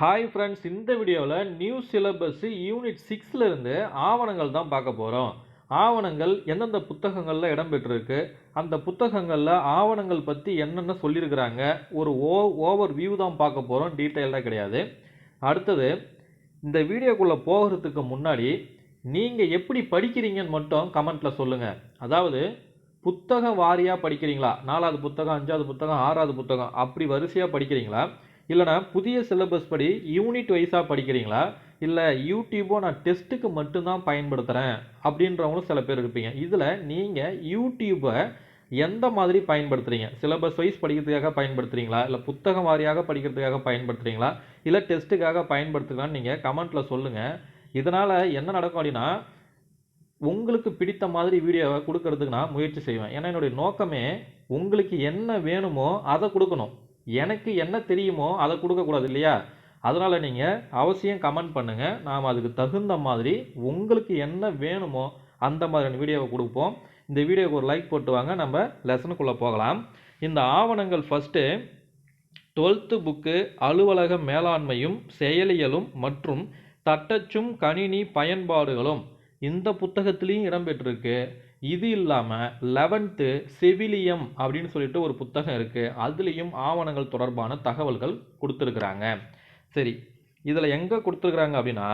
Hi friends இந்த வீடியோவில் new syllabus unit சிக்ஸ்லேருந்து ஆவணங்கள் தான் பார்க்க போகிறோம் ஆவணங்கள் எந்தெந்த புத்தகங்களில் இடம்பெற்றிருக்கு அந்த புத்தகங்களில் ஆவணங்கள் பற்றி என்னென்ன சொல்லியிருக்கிறாங்க ஒரு ஓ ஓவர் வியூ தான் பார்க்க போகிறோம் டீட்டெயிலாக கிடையாது. அடுத்தது இந்த வீடியோக்குள்ளே போகிறதுக்கு முன்னாடி நீங்கள் எப்படி படிக்கிறீங்கன்னு மட்டும் கமெண்ட்டில் சொல்லுங்கள் அதாவது புத்தக வாரியாக படிக்கிறீங்களா? நாலாவது புத்தகம் அஞ்சாவது புத்தகம் ஆறாவது புத்தகம் அப்படி வரிசையாக படிக்கிறீங்களா? இல்லைனா புதிய சிலபஸ் படி யூனிட் வைஸாக படிக்கிறீங்களா? இல்லை யூடியூப்போ நான் டெஸ்ட்டுக்கு மட்டும்தான் பயன்படுத்துகிறேன் அப்படின்றவங்களும் சில பேர் இருப்பீங்க. இதில் நீங்கள் யூடியூப்பை எந்த மாதிரி பயன்படுத்துகிறீங்க சிலபஸ் வைஸ் படிக்கிறதுக்காக பயன்படுத்துகிறீங்களா இல்லை புத்தகம் வாரியாக படிக்கிறதுக்காக பயன்படுத்துகிறீங்களா இல்லை டெஸ்ட்டுக்காக பயன்படுத்துக்கலான்னு நீங்கள் கமெண்ட்டில் சொல்லுங்கள் இதனால் என்ன நடக்கும் அப்படின்னா உங்களுக்கு பிடித்த மாதிரி வீடியோவை கொடுக்கறதுக்கு நான் முயற்சி செய்வேன். ஏன்னா என்னுடைய நோக்கமே உங்களுக்கு என்ன வேணுமோ அதை கொடுக்கணும். எனக்கு என்ன தெரியுமோ அதை கொடுக்கக்கூடாது இல்லையா அதனால் நீங்கள் அவசியம் கமெண்ட் பண்ணுங்கள் நாம் அதுக்கு தகுந்த மாதிரி உங்களுக்கு என்ன வேணுமோ அந்த மாதிரியான வீடியோவை கொடுப்போம். இந்த வீடியோவுக்கு ஒரு லைக் போட்டு வாங்க. நம்ம லெசனுக்குள்ளே போகலாம். இந்த ஆவணங்கள் ஃபஸ்ட்டு டுவெல்த்து புக்கு அலுவலக மேலாண்மையும் செயலியலும் மற்றும் தட்டச்சும் கணினி பயன்பாடுகளும் இந்த புத்தகத்திலையும் இடம்பெற்றிருக்கு. இது இல்லாமல் லெவன்த்து செவிலியம் அப்படின்னு சொல்லிட்டு ஒரு புத்தகம் இருக்குது அதுலேயும் ஆவணங்கள் தொடர்பான தகவல்கள் கொடுத்துருக்குறாங்க. சரி இதில் எங்கே கொடுத்துருக்குறாங்க அப்படின்னா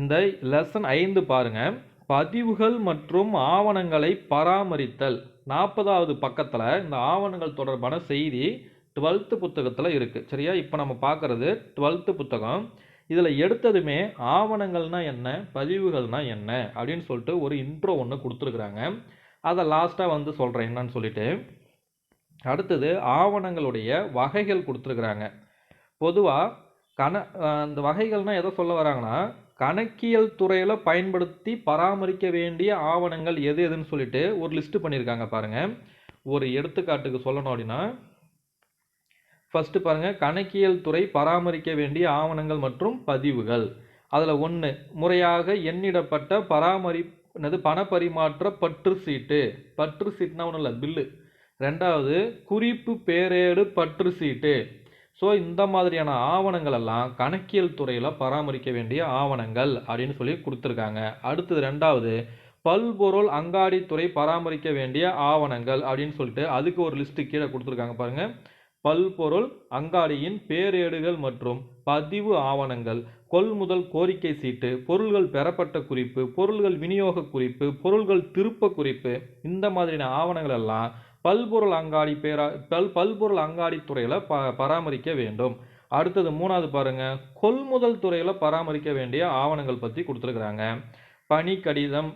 இந்த லெசன் ஐந்து பாருங்கள் பதிவுகள் மற்றும் ஆவணங்களை பராமரித்தல். நாற்பதாவது பக்கத்தில் இந்த ஆவணங்கள் தொடர்பான செய்தி டுவெல்த்து புத்தகத்தில் இருக்குது சரியா? இப்போ நம்ம பார்க்குறது டுவெல்த்து புத்தகம். இதில் எடுத்ததுமே ஆவணங்கள்னா என்ன பதிவுகள்னா என்ன அப்படின்னு சொல்லிட்டு ஒரு இன்ட்ரோ ஒன்று கொடுத்துருக்குறாங்க. அதை லாஸ்ட்டாக வந்து சொல்கிறேன் என்னன்னு சொல்லிட்டு. அடுத்தது ஆவணங்களுடைய வகைகள் கொடுத்துருக்குறாங்க. பொதுவாக கண அந்த வகைகள்னால் எதை சொல்ல வராங்கன்னா கணக்கியல் துறையில் பயன்படுத்தி பராமரிக்க வேண்டிய ஆவணங்கள் எது எதுன்னு சொல்லிட்டு ஒரு லிஸ்ட்டு பண்ணியிருக்காங்க பாருங்கள் ஒரு எடுத்துக்காட்டுக்கு சொல்லணும் அப்படின்னா ஃபஸ்ட்டு பாருங்கள் கணக்கியல் துறை பராமரிக்க வேண்டிய ஆவணங்கள் மற்றும் பதிவுகள். அதில் ஒன்று முறையாக எண்ணிடப்பட்ட பராமரி என்னது பணப்பரிமாற்ற பற்று சீட்டு. பற்று சீட்னா ஒன்றும் இல்லை பில்லு ரெண்டாவது குறிப்பு பேரேடு பற்று சீட்டு. ஸோ இந்த மாதிரியான ஆவணங்கள் எல்லாம் கணக்கியல் துறையில் பராமரிக்க வேண்டிய ஆவணங்கள் அப்படின்னு சொல்லி கொடுத்துருக்காங்க. அடுத்தது ரெண்டாவது பல்பொருள் அங்காடித்துறை பராமரிக்க வேண்டிய ஆவணங்கள் அப்படின்னு சொல்லிட்டு அதுக்கு ஒரு லிஸ்ட்டு கீழே கொடுத்துருக்காங்க பாருங்கள் பல்பொருள் அங்காடியின் பேரேடுகள் மற்றும் பதிவு ஆவணங்கள் கொள்முதல் கோரிக்கை சீட்டு பொருள்கள் பெறப்பட்ட குறிப்பு பொருள்கள் விநியோக குறிப்பு பொருள்கள் திருப்ப குறிப்பு இந்த மாதிரியான ஆவணங்கள் எல்லாம் பல்பொருள் அங்காடி பேரா பல் பல்பொருள் அங்காடி துறையில் ப பராமரிக்க வேண்டும். அடுத்தது மூணாவது பாருங்கள் கொள்முதல் துறையில் பராமரிக்க வேண்டிய ஆவணங்கள் பற்றி கொடுத்துருக்குறாங்க. பணி கடிதம்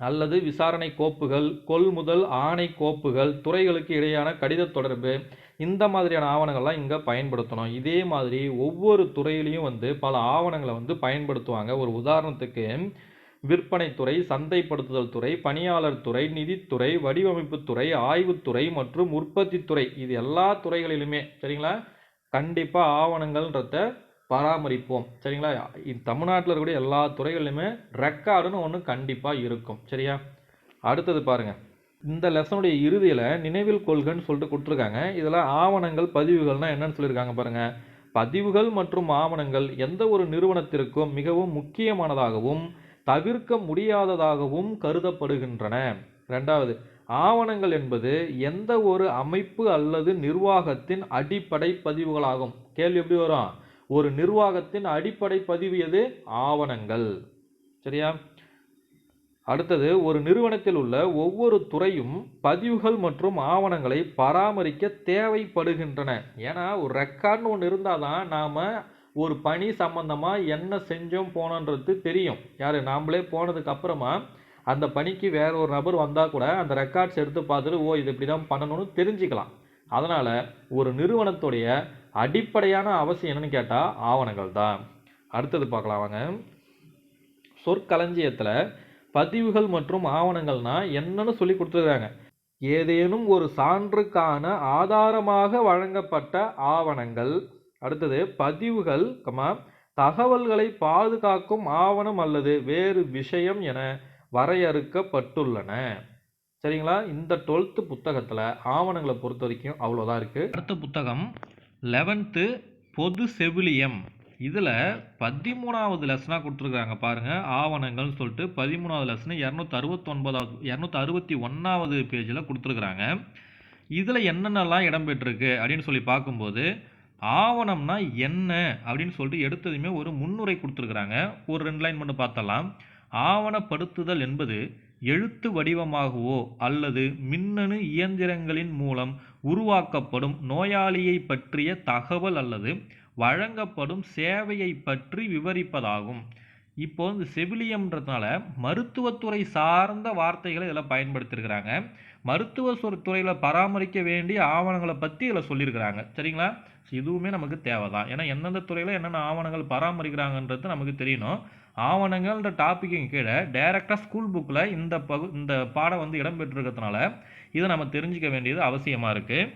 அல்லது விசாரணை கோப்புகள் கொள்முதல் ஆணை கோப்புகள் துறைகளுக்கு இடையான கடித தொடர்பு இந்த மாதிரியான ஆவணங்கள்லாம் இங்கே பயன்படுத்தணும். இதே மாதிரி ஒவ்வொரு துறையிலையும் வந்து பல ஆவணங்களை வந்து பயன்படுத்துவாங்க. ஒரு உதாரணத்துக்கு விற்பனைத்துறை சந்தைப்படுத்துதல் துறை பணியாளர் துறை நிதித்துறை வடிவமைப்பு துறை ஆய்வுத்துறை மற்றும் உற்பத்தி துறை. இது எல்லா துறைகளிலுமே சரிங்களா? கண்டிப்பாக ஆவணங்கள்ன்றத பராமரிப்போம். சரிங்களா? தமிழ்நாட்டில் இருக்கக்கூடிய எல்லா துறைகளிலுமே ரெக்கார்டுன்னு ஒன்று கண்டிப்பாக இருக்கும். சரியா? அடுத்தது பாருங்கள் இந்த லெசனுடைய இறுதியில் நினைவில் கொள்கைன்னு சொல்லிட்டு கொடுத்துருக்காங்க. இதில் ஆவணங்கள் பதிவுகள்னால் என்னன்னு சொல்லியிருக்காங்க பாருங்கள் பதிவுகள் மற்றும் ஆவணங்கள் எந்த ஒரு நிறுவனத்திற்கும் மிகவும் முக்கியமானதாகவும் தவிர்க்க முடியாததாகவும் கருதப்படுகின்றன. ரெண்டாவது ஆவணங்கள் என்பது எந்த ஒரு அமைப்பு அல்லது நிர்வாகத்தின் அடிப்படை பதிவுகளாகும். கேள்வி எப்படி வரும்? ஒரு நிர்வாகத்தின் அடிப்படை பதிவு எது? ஆவணங்கள். சரியா? அடுத்தது ஒரு நிறுவனத்தில் உள்ள ஒவ்வொரு துறையும் பதிவுகள் மற்றும் ஆவணங்களை பராமரிக்க தேவைப்படுகின்றன. ஏன்னா ஒரு ரெக்கார்ட்னு ஒன்று இருந்தால் தான் நாம் ஒரு பணி சம்பந்தமாக என்ன செஞ்சோம் போனோன்றது தெரியும். யார்? நாம்ளே போனதுக்கு அப்புறமா அந்த பணிக்கு வேற ஒரு நபர் வந்தால் கூட அந்த ரெக்கார்ட்ஸ் எடுத்து பார்த்துட்டு ஓ இது இப்படி தான் பண்ணணும்னு தெரிஞ்சுக்கலாம். அதனால் ஒரு நிறுவனத்துடைய அடிப்படையான அவசியம் என்னன்னு கேட்டால் ஆவணங்கள் தான். அடுத்தது பார்க்கலாம் வாங்க. சொற்களஞ்சியத்தில் பதிவுகள் மற்றும் ஆவணங்கள்னா என்னன்னு சொல்லி கொடுத்துருக்காங்க. ஏதேனும் ஒரு சான்றுக்கான ஆதாரமாக வழங்கப்பட்ட ஆவணங்கள். அடுத்தது பதிவுகள் கமா தகவல்களை பாதுகாக்கும் ஆவணம் அல்லது வேறு விஷயம் என வரையறுக்கப்பட்டுள்ளன. சரிங்களா? இந்த டுவெல்த்து புத்தகத்தில் ஆவணங்களை பொறுத்த வரைக்கும் அவ்வளோதான் இருக்குது அடுத்த புத்தகம் லெவன்த்து பொது செவிலியம். இதில் பதிமூணாவது லெசனாக கொடுத்துருக்குறாங்க பாருங்கள் ஆவணங்கள்னு சொல்லிட்டு பதிமூணாவது லெசனு இரநூத்தி அறுபத்தொன்பதாவது இரநூத்தி அறுபத்தி ஒன்றாவது பேஜில் கொடுத்துருக்குறாங்க. இதில் என்னென்னலாம் இடம்பெற்றிருக்கு அப்படின்னு சொல்லி பார்க்கும்போது ஆவணம்னா என்ன அப்படின்னு சொல்லிட்டு எடுத்ததுமே ஒரு முன்னுரை கொடுத்துருக்குறாங்க. ஒரு ரெண்டு லைன் மட்டும் பார்த்தலாம் ஆவணப்படுத்துதல் என்பது எழுத்து வடிவமாகவோ அல்லது மின்னணு இயந்திரங்களின் மூலம் உருவாக்கப்படும் நோயாளியை பற்றிய தகவல் அல்லது வழங்கப்படும் சேவையை பற்றி விவரிப்பதாகும். இப்போ இந்த செவிலியம்ன்றதுனால மருத்துவத்துறை சார்ந்த வார்த்தைகளை இதில் பயன்படுத்தியிருக்கிறாங்க. மருத்துவ துறையில் பராமரிக்க வேண்டிய ஆவணங்களை பற்றி இதில் சொல்லியிருக்கிறாங்க. சரிங்களா? இதுவுமே நமக்கு தேவை தான் ஏன்னா எந்தெந்த துறையில் என்னென்ன ஆவணங்கள் பராமரிக்கிறாங்கன்றது நமக்கு தெரியணும். ஆவணங்கள்ன்ற டாப்பிக்கும் கீழே டைரெக்டாக ஸ்கூல் புக்கில் இந்த பகு இந்த பாடம் வந்து இடம்பெற்றிருக்கிறதுனால இதை நம்ம தெரிஞ்சுக்க வேண்டியது அவசியமாக இருக்குது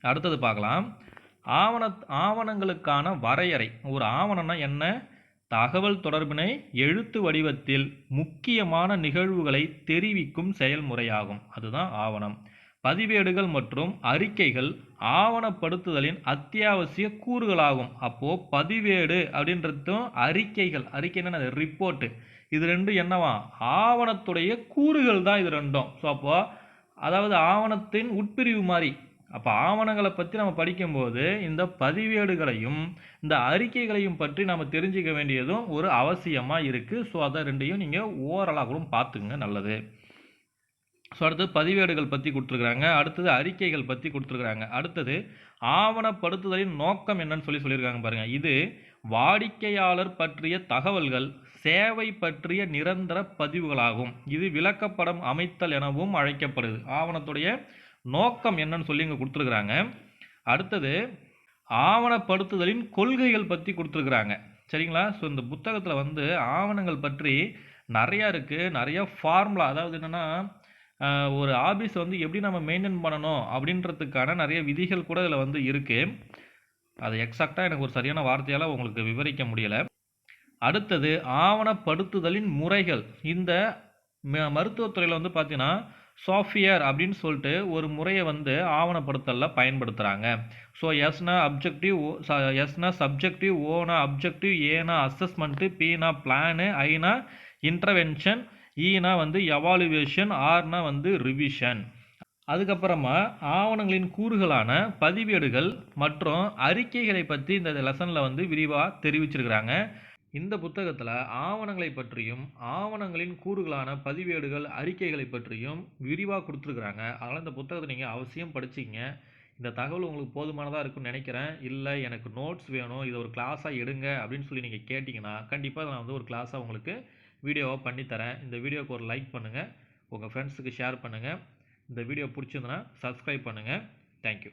அடுத்தது பார்க்கலாம். ஆவண ஆவணங்களுக்கான வரையறை. ஒரு ஆவணம்னா என்ன? தகவல் தொடர்பினை எழுத்து வடிவத்தில் முக்கியமான நிகழ்வுகளை தெரிவிக்கும் செயல்முறையாகும். அதுதான் ஆவணம். பதிவேடுகள் மற்றும் அறிக்கைகள் ஆவணப்படுத்துதலின் அத்தியாவசிய கூறுகளாகும். அப்போது பதிவேடு அப்படின்றதும் அறிக்கைகள். அறிக்கை என்ன ரிப்போர்ட்டு இது ரெண்டும் என்னவா? ஆவணத்துடைய கூறுகள் தான் இது ரெண்டும். ஸோ அப்போது அதாவது ஆவணத்தின் உட்பிரிவு மாதிரி அப்போ ஆவணங்களை பற்றி நம்ம படிக்கும்போது இந்த பதிவேடுகளையும் இந்த அறிக்கைகளையும் பற்றி நம்ம தெரிஞ்சுக்க வேண்டியதும் ஒரு அவசியமாக இருக்குது ஸோ அதை ரெண்டையும் நீங்கள் ஓரலாக கூட பார்த்துங்க நல்லது. ஸோ அடுத்தது பதிவேடுகள் பற்றி கொடுத்துருக்குறாங்க. அடுத்தது அறிக்கைகள் பற்றி கொடுத்துருக்குறாங்க. அடுத்தது ஆவணப்படுத்துதலின் நோக்கம் என்னன்னு சொல்லி சொல்லியிருக்காங்க பாருங்கள் இது வாடிக்கையாளர் பற்றிய தகவல்கள் சேவை பற்றிய நிரந்தர பதிவுகளாகும். இது விளக்கப்படம் அமைத்தல் எனவும் அழைக்கப்படுது. ஆவணத்துடைய நோக்கம் என்னன்னு சொல்லி இங்கே கொடுத்துருக்குறாங்க. அடுத்தது ஆவணப்படுத்துதலின் கொள்கைகள் பற்றி கொடுத்துருக்குறாங்க. சரிங்களா? ஸோ இந்த புத்தகத்தில் வந்து ஆவணங்கள் பற்றி நிறையா இருக்குது நிறையா ஃபார்முலா அதாவது என்னென்னா ஒரு ஆபீஸ் வந்து எப்படி நம்ம மெயின்டைன் பண்ணணும் அப்படின்றதுக்கான நிறைய விதிகள் கூட இதில் வந்து இருக்குது அது எக்ஸாக்டாக எனக்கு ஒரு சரியான வார்த்தையால் உங்களுக்கு விவரிக்க முடியலை. அடுத்தது ஆவணப்படுத்துதலின் முறைகள். இந்த ம- மருத்துவத்துறையில் வந்து பார்த்தீங்கன்னா சாஃப்ட்வேர் அப்படின்னு சொல்லிட்டு ஒரு முறையை வந்து ஆவணப்படுத்தலில் பயன்படுத்துகிறாங்க ஸோ எஸ்னா அப்ஜெக்டிவ் எஸ்னா சப்ஜெக்டிவ் ஓனா அப்ஜெக்டிவ் ஏனா அசஸ்மெண்ட்டு பீனா பிளானு ஐனா இன்டர்வென்ஷன் ஈனா வந்து எவாலுவேஷன் ஆர்னா வந்து ரிவிஷன் அதுக்கப்புறமா ஆவணங்களின் கூறுகளான பதிவேடுகள் மற்றும் அறிக்கைகளை பற்றி இந்த லெசனில் வந்து விரிவாக தெரிவிச்சிருக்கிறாங்க. இந்த புத்தகத்தில் ஆவணங்களை பற்றியும் ஆவணங்களின் கூறுகளான பதிவேடுகள் அறிக்கைகளை பற்றியும் விரிவாக கொடுத்துருக்குறாங்க. அதனால் இந்த புத்தகத்தை நீங்கள் அவசியம் படிச்சிங்க. இந்த தகவல் உங்களுக்கு போதுமானதாக இருக்கும்னு நினைக்கிறேன். இல்லை எனக்கு நோட்ஸ் வேணும் இதை ஒரு கிளாஸாக எடுங்க அப்படின்னு சொல்லி நீங்கள் கேட்டிங்கன்னா கண்டிப்பாக நான் வந்து ஒரு கிளாஸாக உங்களுக்கு வீடியோவாக பண்ணித்தரேன். இந்த வீடியோவுக்கு ஒரு லைக் பண்ணுங்கள் உங்கள் ஃப்ரெண்ட்ஸுக்கு ஷேர் பண்ணுங்கள் இந்த வீடியோ பிடிச்சிருந்தனா சப்ஸ்கிரைப் பண்ணுங்கள் தேங்க்யூ